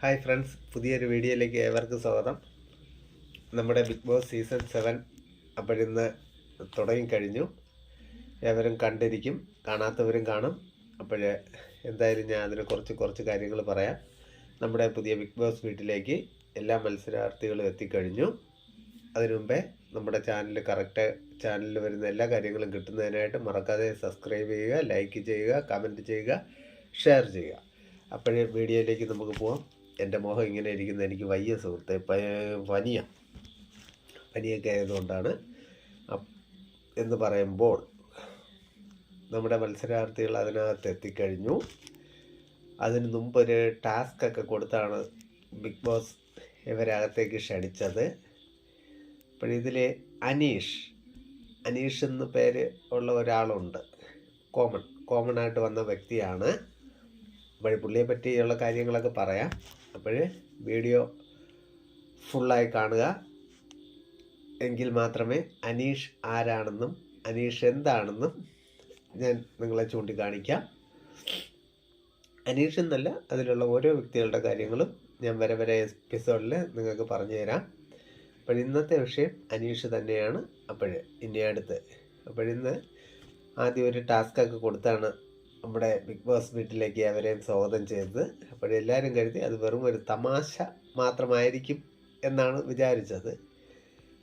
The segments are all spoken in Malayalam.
ഹായ് ഫ്രണ്ട്സ് പുതിയൊരു വീഡിയോയിലേക്ക് ഏവർക്കും സ്വാഗതം. നമ്മുടെ ബിഗ് ബോസ് സീസൺ സെവൻ അപ്പോഴിന്ന് തുടങ്ങിക്കഴിഞ്ഞു ഏവരും കണ്ടിരിക്കും കാണാത്തവരും കാണും. അപ്പോൾ എന്തായാലും ഞാൻ അതിനെ കുറച്ച് കുറച്ച് കാര്യങ്ങൾ പറയാം. നമ്മുടെ പുതിയ ബിഗ് ബോസ് വീട്ടിലേക്ക് എല്ലാ മത്സരാർത്ഥികളും എത്തിക്കഴിഞ്ഞു. അതിനു മുമ്പേ നമ്മുടെ ചാനൽ കറക്റ്റ് ചാനലിൽ വരുന്ന എല്ലാ കാര്യങ്ങളും കിട്ടുന്നതിനായിട്ട് മറക്കാതെ സബ്സ്ക്രൈബ് ചെയ്യുക ലൈക്ക് ചെയ്യുക കമന്റ് ചെയ്യുക ഷെയർ ചെയ്യുക. അപ്പോഴേ വീഡിയോയിലേക്ക് നമുക്ക് പോവാം. എന്റെ മുഖം ഇങ്ങനെ ഇരിക്കുന്ന എനിക്ക് വയ്യ സുഹൃത്തെ പനിയാണ് പനിയൊക്കെ ആയതുകൊണ്ടാണ്. എന്ന് പറയുമ്പോൾ നമ്മുടെ മത്സരാർത്ഥികൾ അതിനകത്ത് എത്തിക്കഴിഞ്ഞു. അതിന് മുമ്പ് ഒരു ടാസ്ക് ഒക്കെ കൊടുത്താണ് ബിഗ് ബോസ് ഇവരകത്തേക്ക് ക്ഷണിച്ചത്. അപ്പോൾ ഇതിൽ അനീഷ് അനീഷ് എന്ന പേര് ഉള്ള ഒരാളുണ്ട്. കോമൺ കോമൺ ആയിട്ട് വന്ന വ്യക്തിയാണ്. അപ്പോൾ പുള്ളിയെ പറ്റിയുള്ള കാര്യങ്ങളൊക്കെ പറയാം. അപ്പോൾ വീഡിയോ ഫുള്ളായി കാണുക. എങ്കിൽ മാത്രമേ അനീഷ് ആരാണെന്നും അനീഷ് എന്താണെന്നും ഞാൻ നിങ്ങളെ ചൂണ്ടിക്കാണിക്കാം. അനീഷ് എന്നല്ല അതിലുള്ള ഓരോ വ്യക്തികളുടെ കാര്യങ്ങളും ഞാൻ വരെ വരെ എപ്പിസോഡിൽ നിങ്ങൾക്ക് പറഞ്ഞു തരാം അപ്പോൾ ഇന്നത്തെ വിഷയം അനീഷ് തന്നെയാണ്. അപ്പോൾ ഇനി അടുത്ത് അപ്പോഴിന്ന് ആദ്യം ഒരു ടാസ്ക് ഒക്കെ കൊടുത്താണ് നമ്മുടെ ബിഗ് ബോസ് വീട്ടിലേക്ക് അവരെയും സ്വാഗതം ചെയ്തത്. അപ്പോഴെല്ലാവരും കരുതി അത് വെറും ഒരു തമാശ മാത്രമായിരിക്കും എന്നാണ് വിചാരിച്ചത്.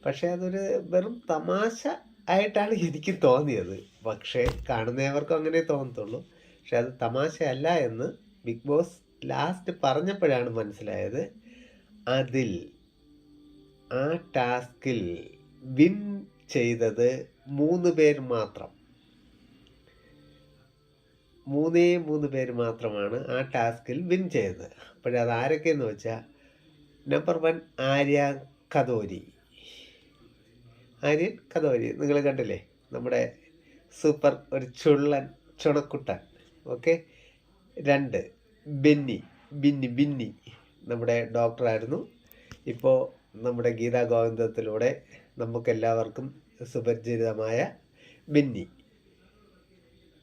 പക്ഷേ അതൊരു വെറും തമാശ ആയിട്ടാണ് എനിക്ക് തോന്നിയത്. പക്ഷേ കാണുന്നവർക്കും അങ്ങനെ തോന്നത്തുള്ളൂ. പക്ഷെ അത് തമാശയല്ല എന്ന് ബിഗ് ബോസ് ലാസ്റ്റ് പറഞ്ഞപ്പോഴാണ് മനസ്സിലായത്. അതിൽ ആ ടാസ്കിൽ വിൻ ചെയ്തത് മൂന്ന് പേർ മാത്രം. മൂന്നേ മൂന്ന് പേര് മാത്രമാണ് ആ ടാസ്കിൽ വിൻ ചെയ്തത് അപ്പോഴത് ആരൊക്കെയെന്ന് വെച്ചാൽ നമ്പർ വൺ ആര്യ കദോരി ആര്യൻ കദോരി നിങ്ങൾ കണ്ടില്ലേ? നമ്മുടെ സൂപ്പർ ഒരു ചുള്ളൻ ചുണക്കുട്ടൻ. ഓക്കെ? രണ്ട് ബിന്നി ബിന്നി ബിന്നി. നമ്മുടെ ഡോക്ടറായിരുന്നു. ഇപ്പോൾ നമ്മുടെ ഗീതാ ഗോവിന്ദത്തിലൂടെ നമുക്കെല്ലാവർക്കും സുപരിചിതമായ ബിന്നി.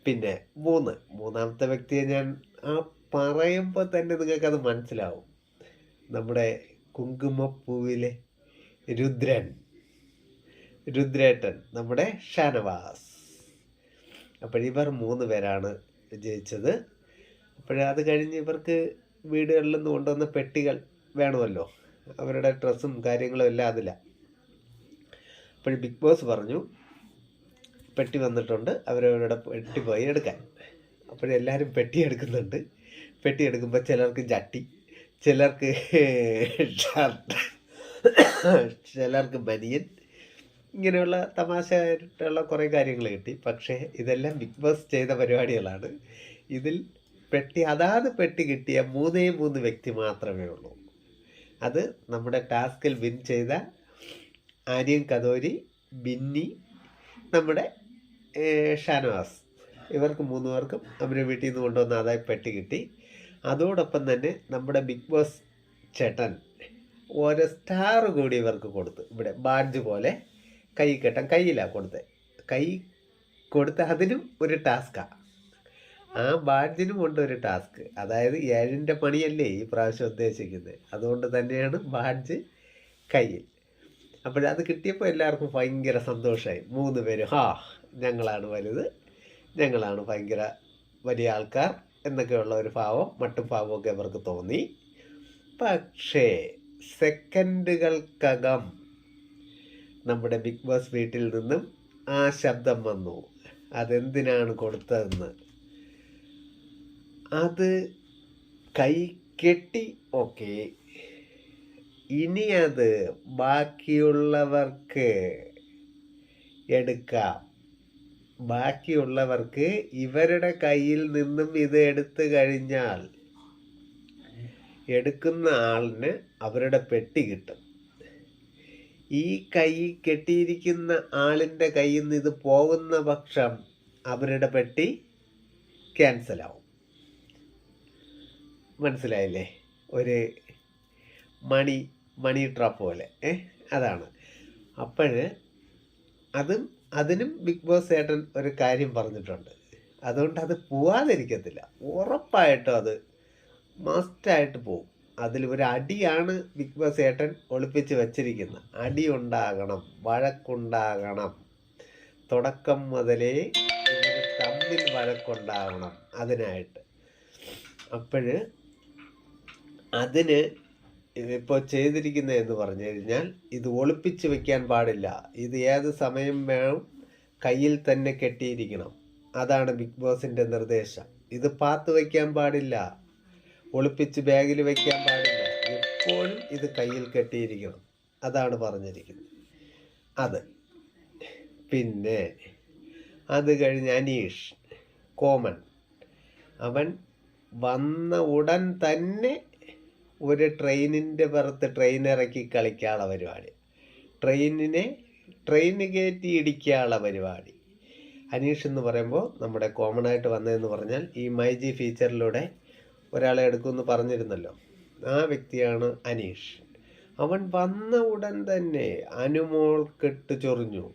പിന്നെ മൂന്ന്. മൂന്നാമത്തെ വ്യക്തിയെ ഞാൻ ആ പറയുമ്പോൾ തന്നെ നിങ്ങൾക്കത് മനസ്സിലാവും. നമ്മുടെ കുങ്കുമപ്പൂവിലെ രുദ്രൻ. രുദ്രേട്ടൻ നമ്മുടെ ഷാനവാസ്. അപ്പോൾ ഇവർ മൂന്ന് പേരാണ് ജയിച്ചത്. അപ്പോഴത് കഴിഞ്ഞ് ഇവർക്ക് വീടുകളിൽ നിന്ന് കൊണ്ടുവന്ന പെട്ടികൾ വേണമല്ലോ. അവരുടെ ഡ്രസ്സും കാര്യങ്ങളും എല്ലാം അതിലാണ് അപ്പോൾ ബിഗ് ബോസ് പറഞ്ഞു പെട്ടി വന്നിട്ടുണ്ട് അവരവരുടെ പെട്ടി പോയി എടുക്കാൻ. അപ്പോഴെല്ലാവരും പെട്ടി എടുക്കുന്നുണ്ട്. പെട്ടി എടുക്കുമ്പോൾ ചിലർക്ക് ജട്ടി ചിലർക്ക് ഷർട്ട് ചിലർക്ക് ബനിയൻ. ഇങ്ങനെയുള്ള തമാശയായിട്ടുള്ള കുറേ കാര്യങ്ങൾ കിട്ടി. പക്ഷേ ഇതെല്ലാം ബിഗ് ബോസ് ചെയ്ത പരിപാടികളാണ്. ഇതിൽ പെട്ടി അതാത് പെട്ടി കിട്ടിയ മൂന്നേ മൂന്ന് വ്യക്തി മാത്രമേ ഉള്ളൂ. അത് നമ്മുടെ ടാസ്കിൽ വിൻ ചെയ്ത ആര്യൻ കദോരി ബിന്നി നമ്മുടെ ഷാനവാസ്. ഇവർക്ക് മൂന്ന് പേർക്കും അവരുടെ വീട്ടിൽ നിന്ന് കൊണ്ടുവന്ന ആദായ പെട്ടി കിട്ടി. അതോടൊപ്പം തന്നെ നമ്മുടെ ബിഗ് ബോസ് ചേട്ടൻ ഓരോ സ്റ്റാർ കൂടി ഇവർക്ക് കൊടുത്തു. ഇവിടെ ബാഡ്ജ് പോലെ കൈ കെട്ടാൻ കയ്യിലാണ് കൊടുത്തത് കൈ കൊടുത്ത അതിനും ഒരു ടാസ്ക്കാണ് ആ ബാഡ്ജിനും കൊണ്ട് ഒരു ടാസ്ക്. അതായത് ഏഴിന്റെ പണിയല്ലേ ഈ പ്രാവശ്യം ഉദ്ദേശിക്കുന്നത്. അതുകൊണ്ട് തന്നെയാണ് ബാഡ്ജ് കയ്യിൽ. അപ്പോഴത് കിട്ടിയപ്പോൾ എല്ലാവർക്കും ഭയങ്കര സന്തോഷമായി മൂന്ന് പേര് ഹാ ഞങ്ങളാണ് വലുത്. ഞങ്ങളാണ് ഭയങ്കര വലിയ ആൾക്കാർ എന്നൊക്കെയുള്ള ഒരു ഭാവം മട്ടും ഭാവമൊക്കെ അവർക്ക് തോന്നി. പക്ഷേ സെക്കൻഡുകൾക്കകം നമ്മുടെ ബിഗ് ബോസ് വീട്ടിൽ നിന്നും ആ ശബ്ദം വന്നു. അതെന്തിനാണ് കൊടുത്തതെന്ന്. അത് കൈ കെട്ടി ഓക്കെ. ഇനി അത് ബാക്കിയുള്ളവർക്ക് എടുക്കാം. ബാക്കിയുള്ളവർക്ക് ഇവരുടെ കയ്യിൽ നിന്നും ഇത് എടുത്തു കഴിഞ്ഞാൽ എടുക്കുന്ന ആളിന് അവരുടെ പെട്ടി കിട്ടും. ഈ കൈ കെട്ടിയിരിക്കുന്ന ആളിന്റെ കയ്യിൽ നിന്ന് ഇത് പോകുന്ന പക്ഷം അവരുടെ പെട്ടി ക്യാൻസലാവും. മനസ്സിലായില്ലേ? ഒരു മണി മണി ട്രാപ്പ് പോലെ. ഏ അതാണ്. അപ്പോൾ അതും അതിനും ബിഗ് ബോസ് ഏട്ടൻ ഒരു കാര്യം പറഞ്ഞിട്ടുണ്ട്. അതുകൊണ്ട് അത് പോവാതിരിക്കത്തില്ല. ഉറപ്പായിട്ടും അത് മസ്റ്റായിട്ട് പോകും അതിൽ ഒരു അടിയാണ് ബിഗ് ബോസ് ഏട്ടൻ ഒളിപ്പിച്ച് വെച്ചിരിക്കുന്നത് അടി ഉണ്ടാകണം വഴക്കുണ്ടാകണം. തുടക്കം മുതലേ തമ്മിൽ വഴക്കുണ്ടാകണം അതിനായിട്ട്. അപ്പോഴ് അതിന് ഇപ്പോൾ ചെയ്തിരിക്കുന്നത് എന്ന് പറഞ്ഞു കഴിഞ്ഞാൽ ഇത് ഒളിപ്പിച്ച് വെക്കാൻ പാടില്ല. ഇത് ഏത് സമയം വേണം കയ്യിൽ തന്നെ കെട്ടിയിരിക്കണം. അതാണ് ബിഗ് ബോസിന്റെ നിർദ്ദേശം. ഇത് പാത്ത് വയ്ക്കാൻ പാടില്ല. ഒളിപ്പിച്ച് ബാഗിൽ വയ്ക്കാൻ പാടില്ല. എപ്പോഴും ഇത് കയ്യിൽ കെട്ടിയിരിക്കണം. അതാണ് പറഞ്ഞിരിക്കുന്നത്. അത്. പിന്നെ അത് കഴിഞ്ഞ് അനീഷ് കോമൺ. അവൻ വന്ന ഉടൻ തന്നെ ഒരു ട്രെയിനിന്റെ പുറത്ത് ട്രെയിൻ ഇറക്കി കളിക്കാനുള്ള പരിപാടി. ട്രെയിനിനെ ട്രെയിൻ കയറ്റി ഇടിക്കാനുള്ള പരിപാടി. അനീഷ് എന്ന് പറയുമ്പോൾ നമ്മുടെ കോമൺ ആയിട്ട് വന്നതെന്ന് പറഞ്ഞാൽ ഈ മൈ ജി ഫീച്ചറിലൂടെ ഒരാളെ എടുക്കുമെന്ന് പറഞ്ഞിരുന്നല്ലോ. ആ വ്യക്തിയാണ് അനീഷ്. അവൻ വന്ന ഉടൻ തന്നെ അനുമോൾ കെട്ട് ചൊറിഞ്ഞു.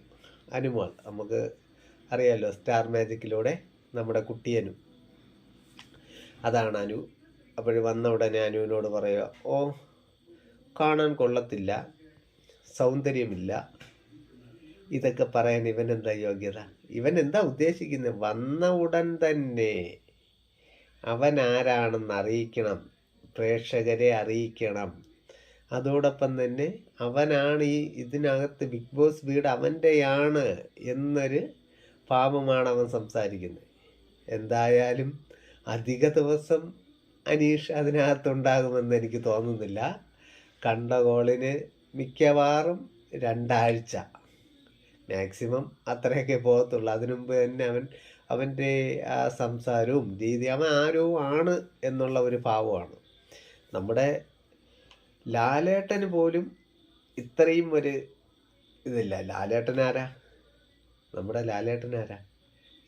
അനുമോൾ നമുക്ക് അറിയാലോ സ്റ്റാർ മാജിക്കിലൂടെ നമ്മുടെ കുട്ടിയനും. അതാണ് അനു. അപ്പോൾ വന്ന ഉടനെ അനുവിനോട് പറയുക ഓ കാണാൻ കൊള്ളത്തില്ല സൗന്ദര്യമില്ല. ഇതൊക്കെ പറയാൻ ഇവൻ എന്താ യോഗ്യത? ഇവൻ എന്താ ഉദ്ദേശിക്കുന്നത് വന്ന ഉടൻ തന്നെ അവൻ ആരാണെന്ന് അറിയിക്കണം പ്രേക്ഷകരെ അറിയിക്കണം. അതോടൊപ്പം തന്നെ അവനാണ് ഈ ഇതിനകത്ത് ബിഗ് ബോസ് വീട് അവന്റെയാണ് എന്നൊരു പാപമാണ് അവൻ സംസാരിക്കുന്നത് എന്തായാലും അധിക ദിവസം അനീഷ് അതിനകത്തുണ്ടാകുമെന്ന് എനിക്ക് തോന്നുന്നില്ല. കണ്ട ഗോളിന് മിക്കവാറും രണ്ടാഴ്ച. മാക്സിമം അത്രയൊക്കെ പോകത്തുള്ളൂ. അതിനു മുമ്പ് തന്നെ അവൻ അവന്റെ ആ സംസാരവും രീതി അവൻ ആരോ ആണ് എന്നുള്ള ഒരു ഭാവമാണ്. നമ്മുടെ ലാലേട്ടന് പോലും ഇത്രയും ഒരു ഇതില്ല. ലാലേട്ടൻ ആരാ? നമ്മുടെ ലാലേട്ടൻ ആരാ?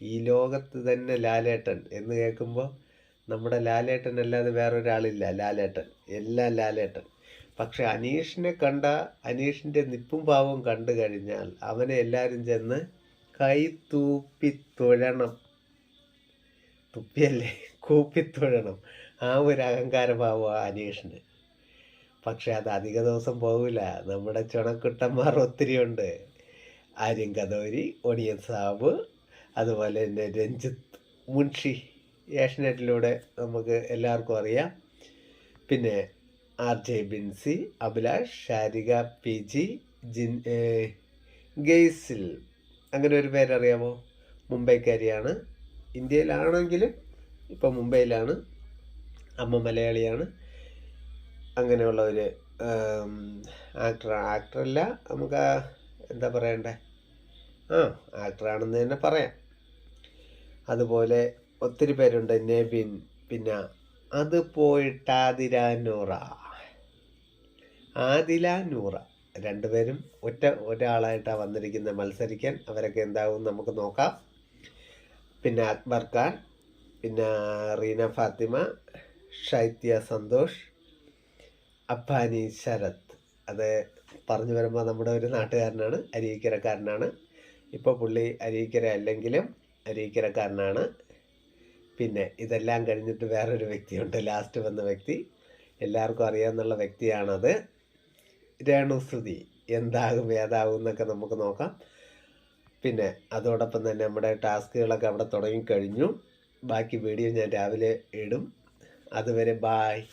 ഈ ലോകത്ത് തന്നെ ലാലേട്ടൻ എന്ന് കേൾക്കുമ്പോൾ നമ്മുടെ ലാലേട്ടൻ അല്ലാതെ വേറൊരാളില്ല ലാലേട്ടൻ. എല്ലാം ലാലേട്ടൻ. പക്ഷെ അനീഷിനെ കണ്ട അനീഷിന്റെ നിപ്പും പാവവും കണ്ടു കഴിഞ്ഞാൽ അവനെ എല്ലാവരും ചെന്ന് കൈ തൂപ്പി തൊഴണം. തുപ്പിയല്ലേ? കൂപ്പി തൊഴണം. ആ ഒരു അഹങ്കാര ഭാവം ആ അനീഷിന്. പക്ഷെ അത് അധിക ദിവസം പോകില്ല നമ്മുടെ ചുണക്കുട്ടന്മാർ ഒത്തിരിയുണ്ട്. ആര്യൻ കദോരി ഒടിയൻ സാബ് അതുപോലെ തന്നെ രഞ്ജിത്ത് മുൻഷി. ഏഷ്യനെറ്റിലൂടെ നമുക്ക് എല്ലാവർക്കും അറിയാം. പിന്നെ R J Binsy Abhilash Sharika P G ജിൻ ഗെയ്സിൽ. അങ്ങനെ ഒരു പേരറിയാമോ? മുംബൈക്കാരിയാണ്. ഇന്ത്യയിലാണെങ്കിലും ഇപ്പോൾ മുംബൈയിലാണ്. അമ്മ മലയാളിയാണ്. അങ്ങനെയുള്ള ഒരു ആക്ടർ ആക്ടറല്ല. നമുക്ക് എന്താ പറയണ്ടേ? ആ ആക്ടറാണെന്ന് തന്നെ പറയാം. അതുപോലെ ഒത്തിരി പേരുണ്ട്. നെബിൻ പിന്നെ അത് പോയിട്ട് ആതിര നൂറ. ആദില നൂറ. രണ്ടുപേരും ഒറ്റ ഒരാളായിട്ടാണ് വന്നിരിക്കുന്നത് മത്സരിക്കാൻ അവരൊക്കെ എന്താവും നമുക്ക് നോക്കാം. പിന്നെ അക്ബർ ഖാൻ പിന്നെ റീന ഫാത്തിമ ഷൈത്യ സന്തോഷ് അബ്ബാനി ശരത്. അത് പറഞ്ഞു വരുമ്പോൾ നമ്മുടെ ഒരു നാട്ടുകാരനാണ് അരീക്കരക്കാരനാണ് ഇപ്പോൾ പുള്ളി അരീക്കര അല്ലെങ്കിലും അരീക്കരക്കാരനാണ് പിന്നെ ഇതെല്ലാം കഴിഞ്ഞിട്ട് വേറൊരു വ്യക്തിയുണ്ട്. ലാസ്റ്റ് വന്ന വ്യക്തി. എല്ലാവർക്കും അറിയാമെന്നുള്ള വ്യക്തിയാണത്. രേണുസ്തുതി എന്താകും ഏതാകും എന്നൊക്കെ നമുക്ക് നോക്കാം. പിന്നെ അതോടൊപ്പം തന്നെ നമ്മുടെ ടാസ്കുകളൊക്കെ അവിടെ തുടങ്ങിക്കഴിഞ്ഞു. ബാക്കി വീഡിയോ ഞാൻ രാവിലെ ഇടും. അതുവരെ ബായ്